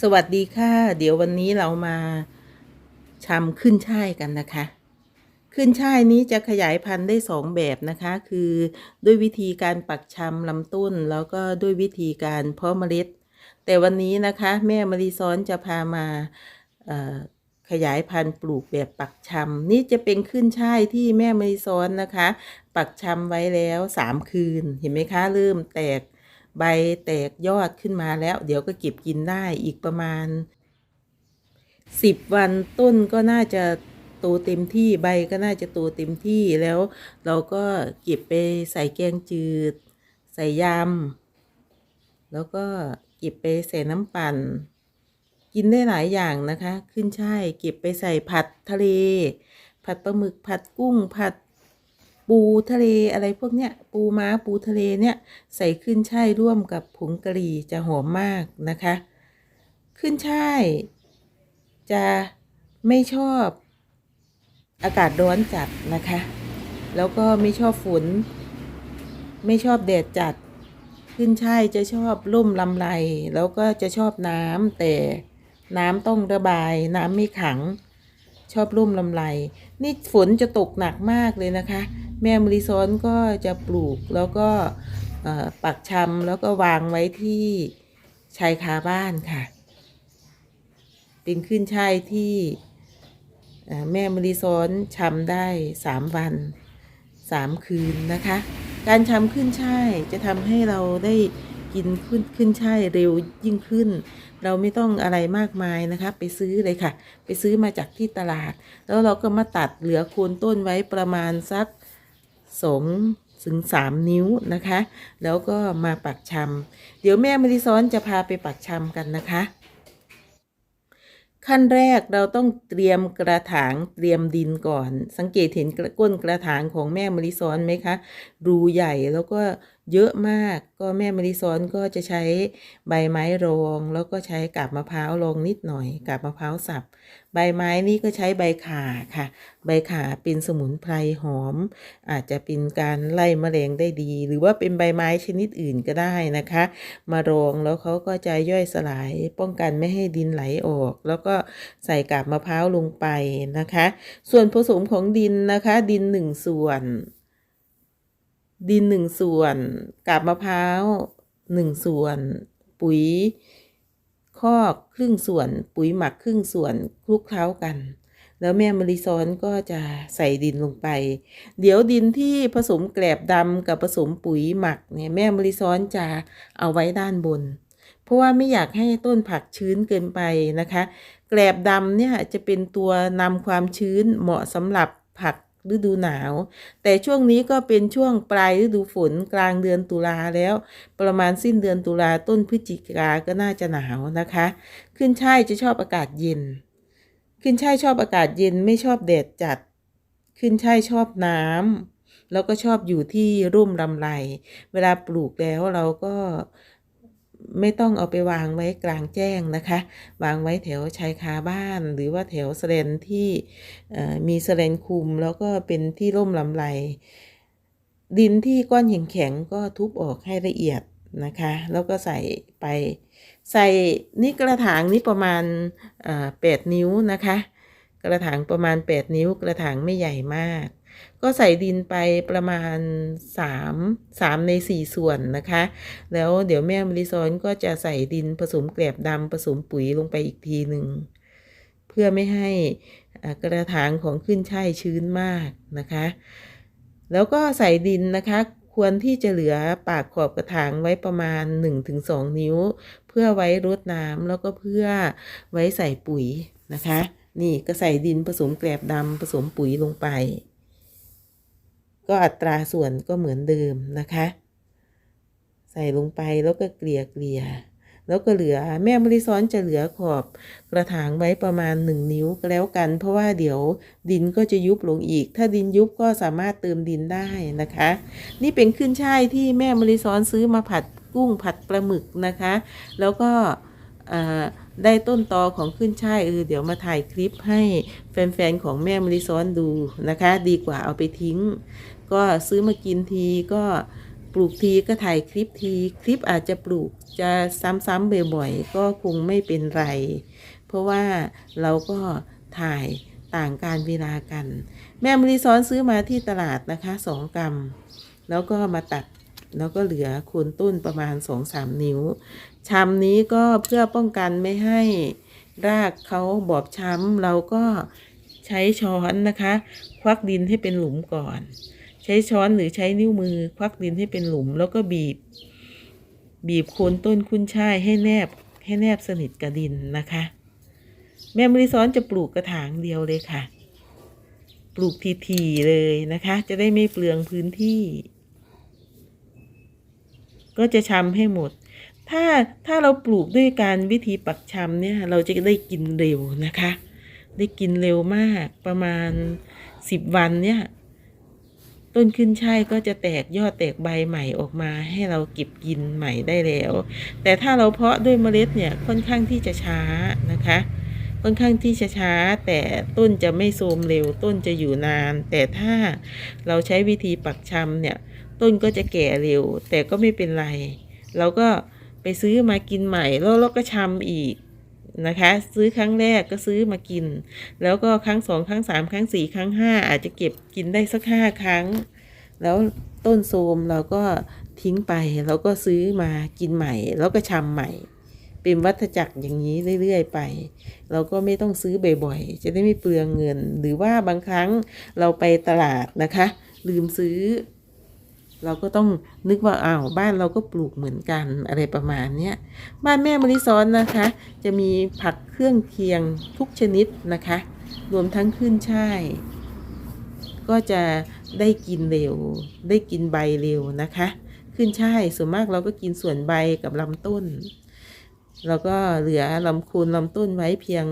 สวัสดีค่ะ เดี๋ยววันนี้เรามาชำขึ้นช่ายกันนะคะ ขึ้นช่ายนี้จะขยายพันธุ์ได้สองแบบนะคะ คือด้วยวิธีการปักชำลำต้น แล้วก็ด้วยวิธีการเพาะเมล็ด แต่วันนี้นะคะ แม่มารีซ้อนจะพามาขยายพันธุ์ปลูกแบบปักชำนี่จะเป็นขึ้นช่ายที่แม่มารีซ้อนนะคะ ปักชำไว้แล้วสามคืนเห็นไหมคะเริ่มแตก ใบแตกยอดขึ้นมาแล้ว เดี๋ยวก็เก็บกินได้อีกประมาณสิบวันต้นก็น่าจะโตเต็มที่ใบก็น่าจะโตเต็มที่แล้วเราก็เก็บไปใส่แกงจืด ใส่ยำแล้วก็เก็บไปใส่น้ำปั่น กินได้หลายอย่างนะคะ ขึ้นช่ายเก็บไปใส่ผัดทะเล ผัดปลาหมึกผัดกุ้งผัด ปูทะเลอะไรพวกเนี้ยปูม้าปูทะเลเนี่ยใส่ขึ้นช่ายร่วมกับผงกะหรี่จะหอมมากนะคะ ขึ้นช่ายจะไม่ชอบอากาศร้อนจัดนะคะ แล้วก็ไม่ชอบฝน ไม่ชอบแดดจัด ขึ้นช่ายจะชอบร่มลำไร แล้วก็จะชอบน้ำแต่น้ำต้องระบาย น้ำไม่ขังชอบร่มลำไร นี่ฝนจะตกหนักมากเลยนะคะ แม่มริซอนก็จะปลูกแล้วก็ปักชำแล้วก็วางไว้ที่ชายคาบ้านค่ะ เป็นขึ้นช่ายที่แม่มริซอนชำได้สามวันสามคืนนะคะ การชำขึ้นช่ายจะทำให้เราได้กินขึ้นขึ้นช่ายเร็วยิ่งขึ้น เราไม่ต้องอะไรมากมายนะคะ ไปซื้อเลยค่ะ ไปซื้อมาจากที่ตลาด แล้วเราก็มาตัดเหลือโคนต้นไว้ประมาณสัก สองถึงสามนิ้วนะคะ แล้วก็มาปักชำเดี๋ยวแม่มริซ้อนจะพาไปปักชำกันนะคะ ขั้นแรกเราต้องเตรียมกระถางเตรียมดินก่อน สังเกตเห็นก้นกระถางของแม่มะลิซ้อนไหมคะ รูใหญ่แล้วก็ เยอะมากก็แม่มะลิซ้อนก็จะใช้ใบไม้รอง แล้วก็ใช้กาบมะพร้าวรองนิดหน่อยกาบมะพร้าวสับ ใบไม้นี่ก็ใช้ใบข่าค่ะ ใบข่าเป็นสมุนไพรหอม อาจจะเป็นการไล่แมลงได้ดี หรือว่าเป็นใบไม้ชนิดอื่นก็ได้นะคะ มารองแล้วเขาก็จะย่อยสลายป้องกันไม่ให้ดินไหลออก แล้วก็ใส่กาบมะพร้าวลงไปนะคะ ส่วนผสมของดินนะคะ ดินหนึ่งส่วน ดินหนึ่งส่วนกาบมะพร้าวหนึ่งส่วน ปุ๋ยคอกครึ่งส่วน ปุ๋ยหมักครึ่งส่วนคลุกเคล้ากัน แล้วแม่มะลิซ้อนก็จะใส่ดินลงไป เดี๋ยวดินที่ผสมแกลบดำกับผสมปุ๋ยหมักเนี่ยแม่มะลิซ้อนจะเอาไว้ด้านบน เพราะว่าไม่อยากให้ต้นผักชื้นเกินไปนะคะ แกลบดำเนี่ยจะเป็นตัวนำความชื้นเหมาะสำหรับผัก ฤดูหนาว แต่ช่วงนี้ก็เป็นช่วงปลายฤดูฝนกลางเดือนตุลาแล้ว ประมาณสิ้นเดือนตุลาต้นพฤศจิกาก็น่าจะหนาวนะคะ ขึ้นช่ายจะชอบอากาศเย็น ขึ้นช่ายชอบอากาศเย็นไม่ชอบแดดจัด ขึ้นช่ายชอบน้ำแล้วก็ชอบอยู่ที่ร่มลำไร เวลาปลูกแล้วเราก็ ไม่ต้องเอาไปวางไว้กลางแจ้งนะคะ วางไว้แถวชายคาบ้าน หรือว่าแถวสแลนที่มีสแลนคุม แล้วก็เป็นที่ร่มลำไรดินที่ก้อนแข็งๆก็ทุบออกให้ละเอียดนะคะ แล้วก็ใส่ไป ใส่นี่กระถางนี่ประมาณแปดนิ้วนะคะ กระถางประมาณ 8 นิ้ว กระถางไม่ใหญ่มาก ก็ใส่ดินไปประมาณ 3 3 ใน 4 ส่วนนะคะ แล้วเดี๋ยวแม่มริซอนก็จะใส่ดินผสมแกลบดำผสมปุ๋ยลงไปอีกทีหนึ่ง เพื่อไม่ให้กระถางของขึ้นช่ายชื้นมากนะคะ แล้วก็ใส่ดินนะคะควรที่จะเหลือปากขอบกระถางไว้ประมาณ 1-2 นิ้ว เพื่อไว้รดน้ำแล้วก็เพื่อไว้ใส่ปุ๋ยนะคะ นี่ก็ใส่ดินผสมแกลบดำผสมปุ๋ยลงไป ก็อัตราส่วนก็เหมือนเดิมนะคะ ใส่ลงไปแล้วก็เกลี่ยเกลี่ยแล้วก็เหลือแม่มะลิซ้อนจะเหลือขอบกระถางไว้ประมาณ 1 นิ้วก็แล้วกัน เพราะว่าเดี๋ยวดินก็จะยุบลงอีก ถ้าดินยุบก็สามารถเติมดินได้นะคะ นี่เป็นขึ้นช่ายที่แม่มะลิซ้อนซื้อมาผัดกุ้งผัดปลาหมึกนะคะ แล้วก็อ่า ได้ต้นตอของขึ้นช่ายเออเดี๋ยวมาถ่ายคลิปให้แฟนๆของแม่มะลิซ้อนดูนะคะ ดีกว่าเอาไปทิ้ง ก็ซื้อมากินทีก็ปลูกทีก็ถ่ายคลิปที คลิปอาจจะปลูกจะซ้ำๆบ่อยๆก็คงไม่เป็นไร เพราะว่าเราก็ถ่ายต่างการเวลากัน แม่มริซ้อนซื้อมาที่ตลาดนะคะสองกรัมแล้วก็มาตัดแล้วก็เหลือโคนต้นประมาณสองสามนิ้ว ชำนี้ก็เพื่อป้องกันไม่ให้รากเขาบอบช้ำเราก็ใช้ช้อนนะคะ ควักดินให้เป็นหลุมก่อน ใช้ช้อนหรือใช้นิ้วมือ ควักดินให้เป็นหลุม แล้วก็บีบ บีบโคนต้นคุ้นช่ายให้แนบให้แนบสนิทกับดินนะคะ แม่มริซ้อนจะปลูกกระถางเดียวเลยค่ะ ปลูกทีๆเลยนะคะ จะได้ไม่เปลืองพื้นที่ ก็จะชำให้หมด ถ้าถ้าเราปลูกด้วยการวิธีปักชำเนี่ยเราจะได้กินเร็วนะคะ ได้กินเร็วมากประมาณสิบวันเนี่ยต้นขึ้นช่ายก็จะแตกยอดแตกใบใหม่ออกมาให้เราเก็บกินใหม่ได้แล้ว แต่ถ้าเราเพาะด้วยเมล็ดเนี่ยค่อนข้างที่จะช้านะคะ ค่อนข้างที่จะช้า แต่ต้นจะไม่โทมเร็วต้นจะอยู่นาน แต่ถ้าเราใช้วิธีปักชำเนี่ยต้นก็จะแก่เร็ว แต่ก็ไม่เป็นไร เราก็ ไปซื้อมากินใหม่แล้วเราก็ชำอีกนะคะ ซื้อครั้งแรกก็ซื้อมากิน แล้วก็ครั้งสองครั้งสามครั้งสี่ครั้งห้าอาจจะเก็บกินได้สักห้าครั้ง แล้วต้นโทมเราก็ทิ้งไปเราก็ซื้อมากินใหม่ แล้วก็ชำใหม่ เป็นวัฏจักรอย่างนี้เรื่อยๆไป เราก็ไม่ต้องซื้อบ่อยๆ จะได้ไม่เปลืองเงิน หรือว่าบางครั้งเราไปตลาดนะคะ ลืมซื้อ เราก็ต้องนึกว่าอ้าวบ้านเราก็ปลูกเหมือนกันอะไรประมาณเนี้ยบ้านแม่มริซ้อนนะคะ จะมีผักเครื่องเคียงทุกชนิดนะคะ รวมทั้งขึ้นช่ายก็จะได้กินเร็ว ได้กินใบเร็วนะคะ ขึ้นช่ายส่วนมากเราก็กินส่วนใบกับลำต้นแล้วก็เหลือลำโคนลำต้นไว้เพียง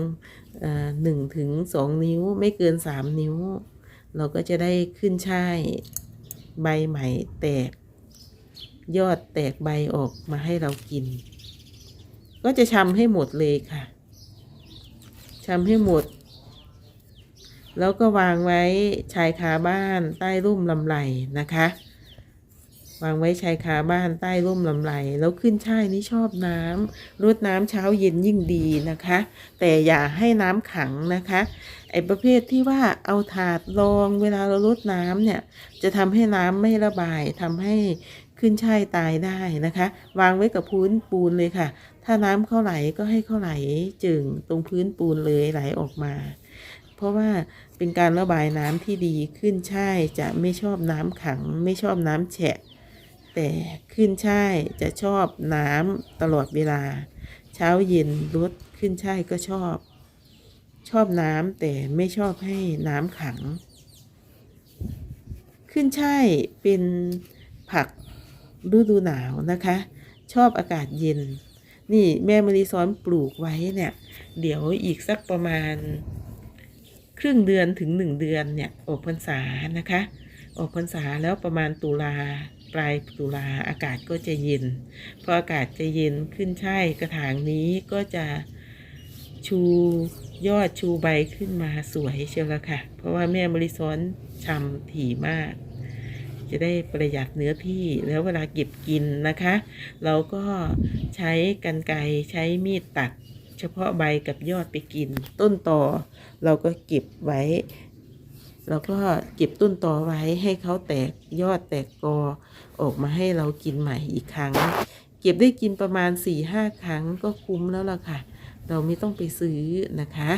หนึ่งถึงสองนิ้วไม่เกินสามนิ้ว เราก็จะได้ขึ้นช่าย ใบไหมแตก ยอดแตกใบออกมาให้เรากิน ก็จะชำให้หมดเลยค่ะชำให้หมด แล้วก็วางไว้ชายคาบ้านใต้ร่มลำไรนะคะ วางไว้ชายคาบ้านใต้ร่มลำไรแล้วขึ้นช่ายนี่ชอบน้ำรดน้ำเช้าเย็นยิ่งดีนะคะ แต่อย่าให้น้ำขังนะคะไอ้ประเภทที่ว่าเอาถาดรองเวลาเรารดน้ำเนี่ย จะทำให้น้ำไม่ระบายทำให้ขึ้นช่ายตายได้นะคะ วางไว้กับพื้นปูนเลยค่ะ ถ้าน้ำเข้าไหลก็ให้เข้าไหลจึงตรงพื้นปูนเลยไหลออกมา เพราะว่าเป็นการระบายน้ำที่ดีขึ้นช่ายจะไม่ชอบน้ำขัง ไม่ชอบน้ำแฉะ แต่ขึ้นช่ายจะชอบน้ำตลอดเวลา เช้าเย็นรดขึ้นช่ายก็ชอบ ชอบน้ำแต่ไม่ชอบให้น้ำขัง ขึ้นช่ายเป็นผักฤดูหนาวนะคะ ชอบอากาศเย็น นี่แม่มรีซ้อนปลูกไว้เนี่ย เดี๋ยวอีกสักประมาณ ครึ่งเดือนถึงหนึ่งเดือนเนี่ยออกพรรษานะคะ ออกพรรษาแล้วประมาณตุลา ปลายตุลาอากาศก็จะเย็น พออากาศจะเย็นขึ้นใช่กระถางนี้ก็จะชูยอดชูใบขึ้นมาสวยเชียวละค่ะ เพราะว่าแม่มริซ้อนชำถี่มาก จะได้ประหยัดเนื้อที่แล้วเวลาเก็บกินนะคะ เราก็ใช้กันไกรใช้มีดตัด เฉพาะใบกับยอดไปกิน ต้นตอเราก็เก็บไว้ แล้วก็เก็บต้นตอไว้ให้เขาแตกยอดแตกกอออกมาให้เรากินใหม่อีกครั้ง เก็บได้กินประมาณ4ี่ห้าครั้งก็คุ้มแล้วล่ะค่ะ เราไม่ต้องไปซื้อนะคะ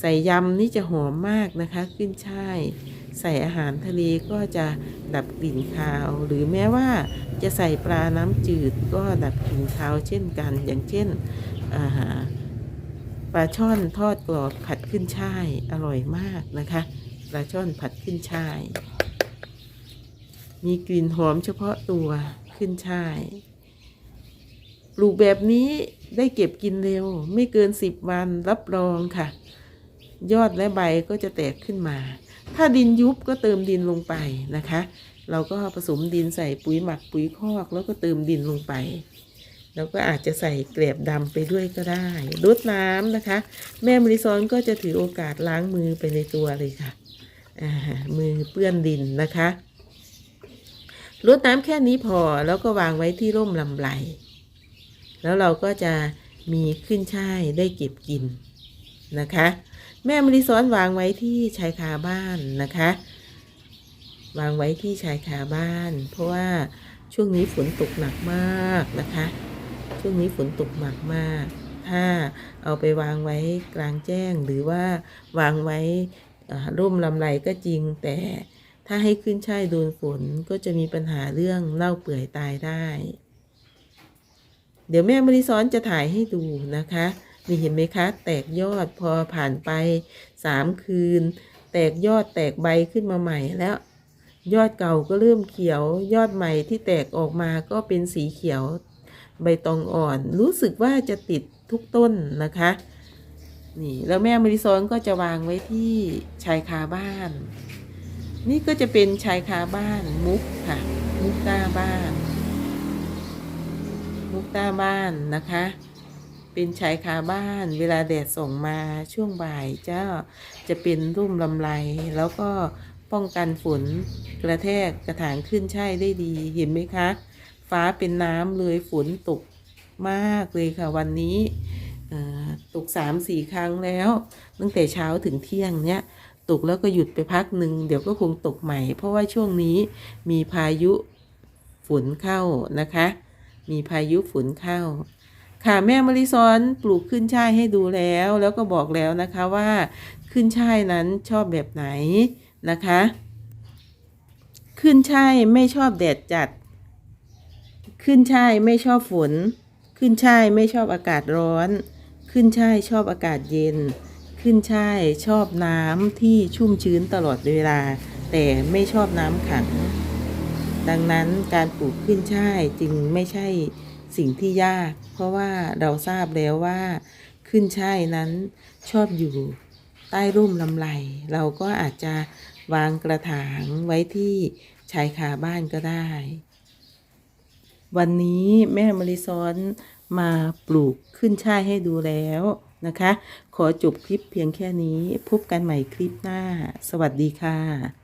ใส่ยำนี่จะหอมมากนะคะ ขึ้นช่ายใส่อาหารทะเลก็จะดับกลิ่นคาว หรือแม้ว่าจะใส่ปลาน้ำจืดก็ดับกลิ่นคาวเช่นกัน อย่างเช่นอาหาร ปลาช่อนทอดกรอบผัดขึ้นช่ายอร่อยมากนะคะปลาช่อนผัดขึ้นช่าย มีกลิ่นหอมเฉพาะตัวขึ้นช่ายปลูกแบบนี้ได้เก็บกินเร็ว ไม่เกินสิบวันรับรองค่ะ ยอดและใบก็จะแตกขึ้นมา ถ้าดินยุบก็เติมดินลงไปนะคะ เราก็ผสมดินใส่ปุ๋ยหมักปุ๋ยคอกแล้วก็เติมดินลงไป แล้วก็อาจจะใส่แกลบดำไปด้วยก็ได้รดน้ำนะคะ แม่มริซอนก็จะถือโอกาสล้างมือไปในตัวเลยค่ะมือเปื้อนดินนะคะรดน้ำแค่นี้พอแล้วก็วางไว้ที่ร่มลำไรแล้วเราก็จะมีขึ้นช่ายได้เก็บกินนะคะ แม่มริซ้อนวางไว้ที่ชายคาบ้านนะคะ วางไว้ที่ชายคาบ้าน เพราะว่าช่วงนี้ฝนตกหนักมากนะคะ ช่วงนี้ฝนตกหนักมาก ถ้าเอาไปวางไว้กลางแจ้งหรือว่าวางไว้ร่มลำไรก็จริง แต่ถ้าให้ขึ้นช่ายโดนฝนก็จะมีปัญหาเรื่องเน่าเปื่อยตายได้ เดี๋ยวแม่มริซ้อนจะถ่ายให้ดูนะคะนี่เห็นไหมคะ แตกยอดพอผ่านไปสามคืน แตกยอดแตกใบขึ้นมาใหม่แล้ว ยอดเก่าก็เริ่มเขียว ยอดใหม่ที่แตกออกมาก็เป็นสีเขียว ใบตองอ่อน รู้สึกว่าจะติดทุกต้นนะคะ นี่แล้วแม่มริซอนก็จะวางไว้ที่ชายคาบ้าน นี่ก็จะเป็นชายคาบ้านมุกค่ะ มุกหน้าบ้าน มุกหน้าบ้านนะคะเป็นชายคาบ้านเวลาแดดส่องมาช่วงบ่ายเจ้าจะเป็นร่มลำไร แล้วก็ป้องกันฝนกระแทกกระถางขึ้นใช่ได้ดีเห็นไหมคะ ฟ้าเป็นน้ำเลยฝนตกมากเลยค่ะ วันนี้ตกสามสี่ครั้งแล้ว ตั้งแต่เช้าถึงเที่ยงเนี้ยตกแล้วก็หยุดไปพักหนึ่งเดี๋ยวก็คงตกใหม่ เพราะว่าช่วงนี้มีพายุฝนเข้านะคะ มีพายุฝนเข้า ค่ะแม่มะลิซอนปลูกขึ้นช่ายให้ดูแล้ว แล้วก็บอกแล้วนะคะว่าขึ้นช่ายนั้นชอบแบบไหนนะคะ ขึ้นช่ายไม่ชอบแดดจัด ขึ้นช่ายไม่ชอบฝน ขึ้นช่ายไม่ชอบอากาศร้อน ขึ้นช่ายชอบอากาศเย็น ขึ้นช่ายชอบน้ำที่ชุ่มชื้นตลอดเวลา แต่ไม่ชอบน้ำขัง ดังนั้นการปลูกขึ้นช่ายจึงไม่ใช่สิ่งที่ยาก เพราะว่าเราทราบแล้วว่า ขึ้นช่ายนั้นชอบอยู่ใต้ร่มลำไรเราก็อาจจะวางกระถางไว้ที่ชายคาบ้านก็ได้ วันนี้แม่มาริซอนมาปลูกขึ้นช่ายให้ดูแล้วนะคะ ขอจบคลิปเพียงแค่นี้ พบกันใหม่คลิปหน้า สวัสดีค่ะ